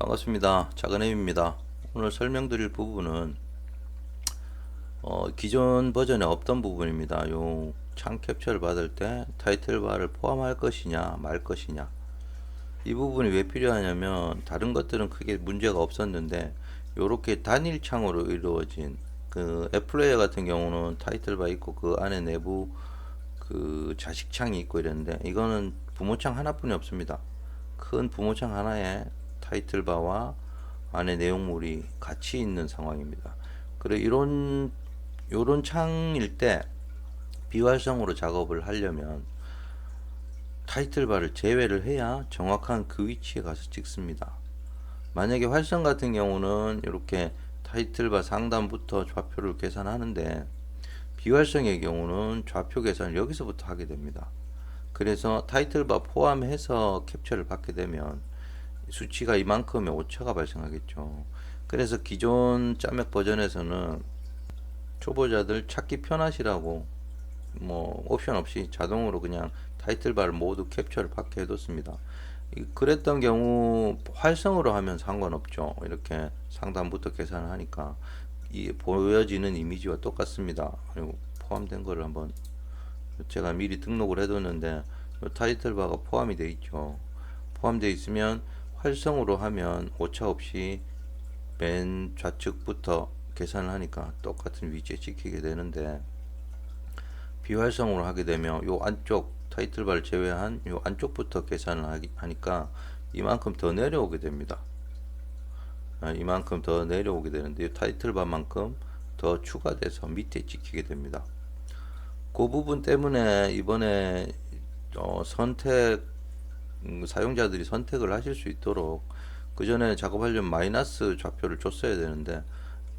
반갑습니다. 작은햄입니다. 오늘 설명드릴 부분은 어, 기존 버전에 없던 부분입니다. 요 창 캡처를 받을 때 타이틀 바를 포함할 것이냐 말 것이냐 이 부분이 왜 필요하냐면 다른 것들은 크게 문제가 없었는데 요렇게 단일 창으로 이루어진 그 애플레이어 같은 경우는 타이틀 바 있고 그 안에 내부 그 자식 창이 있고 이랬는데 이거는 부모창 하나뿐이 없습니다. 큰 부모창 하나에 타이틀바와 안에 내용물이 같이 있는 상황입니다. 그래 이런 요런 창일 때 비활성으로 작업을 하려면 타이틀바를 제외를 해야 정확한 그 위치에 가서 찍습니다. 만약에 활성 같은 경우는 이렇게 타이틀바 상단부터 좌표를 계산하는데 비활성의 경우는 좌표 계산을 여기서부터 하게 됩니다. 그래서 타이틀바 포함해서 캡처를 받게 되면 수치가 이만큼의 오차가 발생하겠죠. 그래서 기존 짜맥 버전에서는 초보자들 찾기 편하시라고 뭐 옵션 없이 자동으로 그냥 타이틀바를 모두 캡처를 받게 해뒀습니다. 이- 그랬던 경우 활성으로 하면 상관없죠. 이렇게 상단부터 계산을 하니까 이 보여지는 이미지와 똑같습니다. 그리고 포함된 거를 한번 제가 미리 등록을 해뒀는데 이 타이틀바가 포함이 돼 있죠. 포함되어 있으면 활성으로 하면 오차 없이 맨 좌측부터 계산을 하니까 똑같은 위치에 찍히게 되는데 비활성으로 하게 되면 요 안쪽 타이틀바를 제외한 요 안쪽부터 계산을 하니까 이만큼 더 내려오게 됩니다. 아, 이만큼 더 내려오게 되는데 이 타이틀바만큼 더 추가돼서 밑에 찍히게 됩니다. 그 부분 때문에 이번에 어, 선택 음, 사용자들이 선택을 하실 수 있도록 그 전에 작업하려면 마이너스 좌표를 줬어야 되는데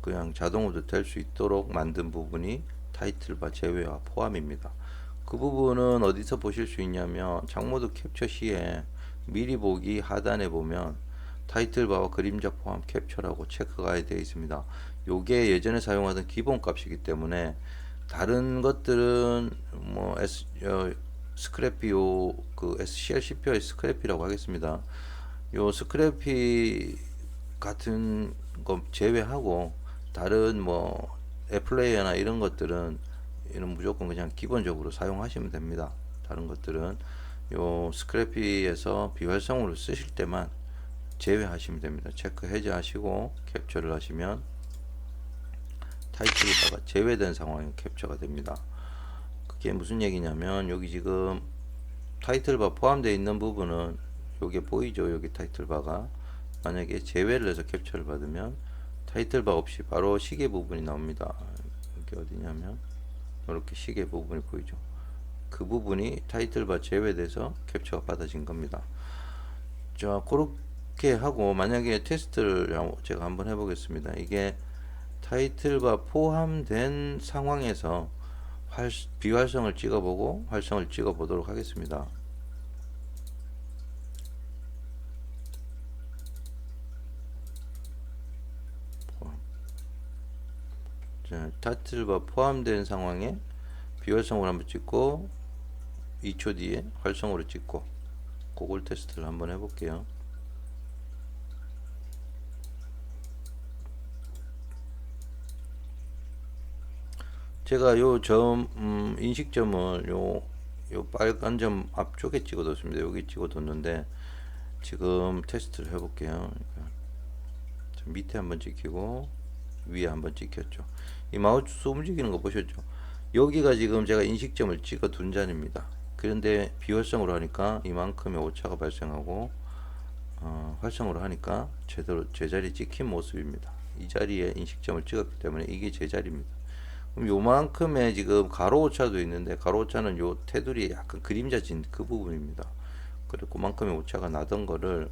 그냥 자동으로 될 수 있도록 만든 부분이 타이틀바 제외와 포함입니다. 그 부분은 어디서 보실 수 있냐면 장모드 캡처 시에 미리 보기 하단에 보면 타이틀바와 그림자 포함 캡처라고 체크가 되어 있습니다. 요게 예전에 사용하던 기본 값이기 때문에 다른 것들은 뭐 S, 어, 스크래피요 그 SCR CPU의 스크래피라고 하겠습니다. 요 스크래피 같은 거 제외하고 다른 뭐 애플레이어나 이런 것들은 이런 무조건 그냥 기본적으로 사용하시면 됩니다. 다른 것들은 요 스크래피에서 비활성으로 쓰실 때만 제외하시면 됩니다. 체크 해제하시고 캡처를 하시면 타이틀에다가 제외된 상황에 캡처가 됩니다. 그게 무슨 얘기냐면 여기 지금 타이틀바 포함되어 있는 부분은 요게 보이죠? 여기 타이틀바가 만약에 제외를 해서 캡처를 받으면 타이틀바 없이 바로 시계 부분이 나옵니다. 여기 어디냐면 이렇게 시계 부분이 보이죠? 그 부분이 타이틀바 제외돼서 캡처가 받아진 겁니다. 자, 그렇게 하고 만약에 테스트를 제가 한번 해보겠습니다. 이게 타이틀바 포함된 상황에서 활, 비활성을 찍어보고 활성을 찍어보도록 하겠습니다. 타이틀바 포함된 상황에 비활성으로 한번 찍고 2초 뒤에 활성으로 찍고 그걸 테스트를 한번 해볼게요. 제가 요 점, 음, 인식점을 요, 요 빨간 점 앞쪽에 찍어뒀습니다. 여기 찍어뒀는데, 지금 테스트를 해볼게요. 그러니까 저 밑에 한번 찍히고, 위에 한번 찍혔죠. 이 마우스 움직이는 거 보셨죠? 여기가 지금 제가 인식점을 찍어둔 자리입니다. 그런데 비활성으로 하니까 이만큼의 오차가 발생하고, 어, 활성으로 하니까 제대로 제자리 찍힌 모습입니다. 이 자리에 인식점을 찍었기 때문에 이게 제자리입니다. 그럼 요만큼의 지금 가로 오차도 있는데 가로 오차는 요 테두리에 약간 그림자진 그 부분입니다. 그리고 그만큼의 오차가 나던 거를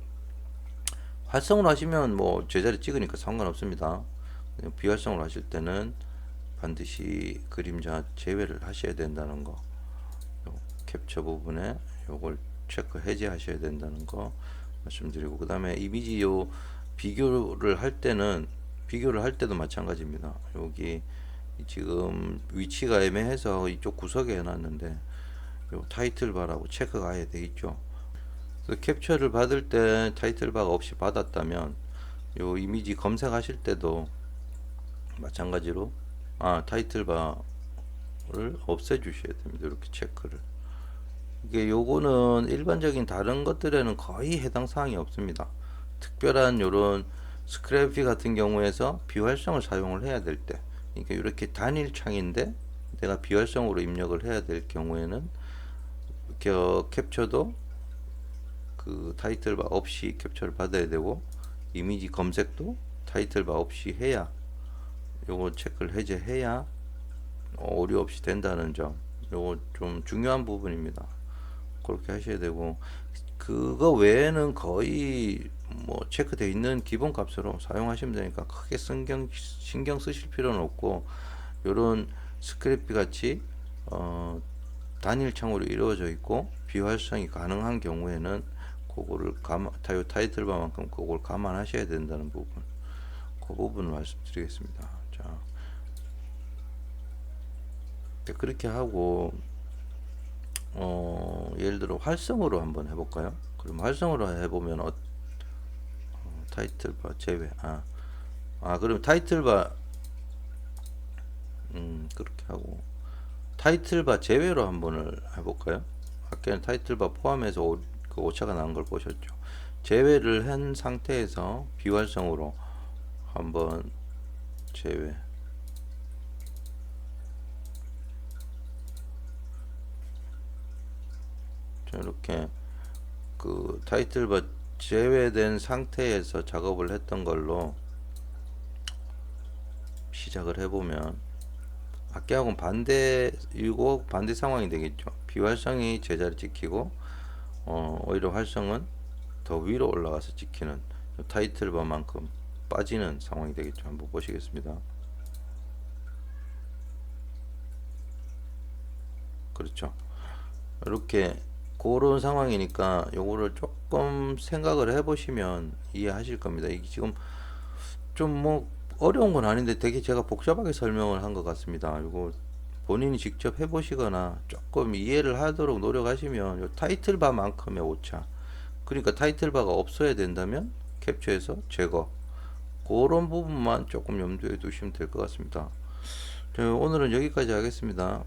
활성으로 하시면 뭐 제자리 찍으니까 상관없습니다. 비활성으로 하실 때는 반드시 그림자 제외를 하셔야 된다는 거. 요 캡처 부분에 요걸 체크 해제하셔야 된다는 거 말씀드리고 그 다음에 이미지 요 비교를 할 때는 비교를 할 때도 마찬가지입니다. 여기 지금 위치가 애매해서 이쪽 구석에 해놨는데 요 타이틀 바라고 체크가 아예 돼 있죠. 그 캡처를 받을 때 타이틀바가 없이 받았다면 요 이미지 검색하실 때도 마찬가지로 아 타이틀바를 없애 주셔야 됩니다. 이렇게 체크를. 이게 요거는 일반적인 다른 것들에는 거의 해당 사항이 없습니다. 특별한 요런 스크래피 같은 경우에서 비활성을 사용을 해야 될 때, 그러니까 이렇게 단일 창인데 내가 비활성으로 입력을 해야 될 경우에는 캡처도 그 타이틀 바 없이 캡처를 받아야 되고 이미지 검색도 타이틀 바 없이 해야 요거 체크를 해제해야 어, 오류 없이 된다는 점 요거 좀 중요한 부분입니다. 그렇게 하셔야 되고 그거 외에는 거의 뭐 체크되어 있는 기본 값으로 사용하시면 되니까 크게 신경 신경 쓰실 필요는 없고 요런 스크래피 같이 어 단일 창으로 이루어져 있고 비활성이 가능한 경우에는 그거를 감 타요 타이틀바만큼 그걸 감안하셔야 된다는 부분 그 부분을 말씀드리겠습니다. 자 네, 그렇게 하고 어, 예를 들어 활성으로 한번 해볼까요? 그럼 활성으로 해보면 어, 어, 타이틀바 제외 아, 아 그럼 타이틀바 음 그렇게 하고 타이틀바 제외로 한번을 해볼까요? 아까는 타이틀바 포함해서 오, 그 오차가 난 걸 보셨죠? 제외를 한 상태에서 비활성으로 한번 제외 자, 이렇게 그 타이틀바 제외된 상태에서 작업을 했던 걸로 시작을 해보면 아까하고는 반대 이거 반대 상황이 되겠죠. 비활성이 제자리 지키고 어, 오히려 활성은 더 위로 올라가서 지키는 타이틀바만큼 빠지는 상황이 되겠죠. 한번 보시겠습니다. 그렇죠. 이렇게 그런 상황이니까 요거를 조금 생각을 해보시면 이해하실 겁니다. 이게 지금 좀 뭐 어려운 건 아닌데 되게 제가 복잡하게 설명을 한 것 같습니다. 이거 본인이 직접 해보시거나 조금 이해를 하도록 노력하시면 요 타이틀바만큼의 오차 그러니까 타이틀바가 없어야 된다면 캡처해서 제거 그런 부분만 조금 염두에 두시면 될 것 같습니다. 자, 오늘은 여기까지 하겠습니다.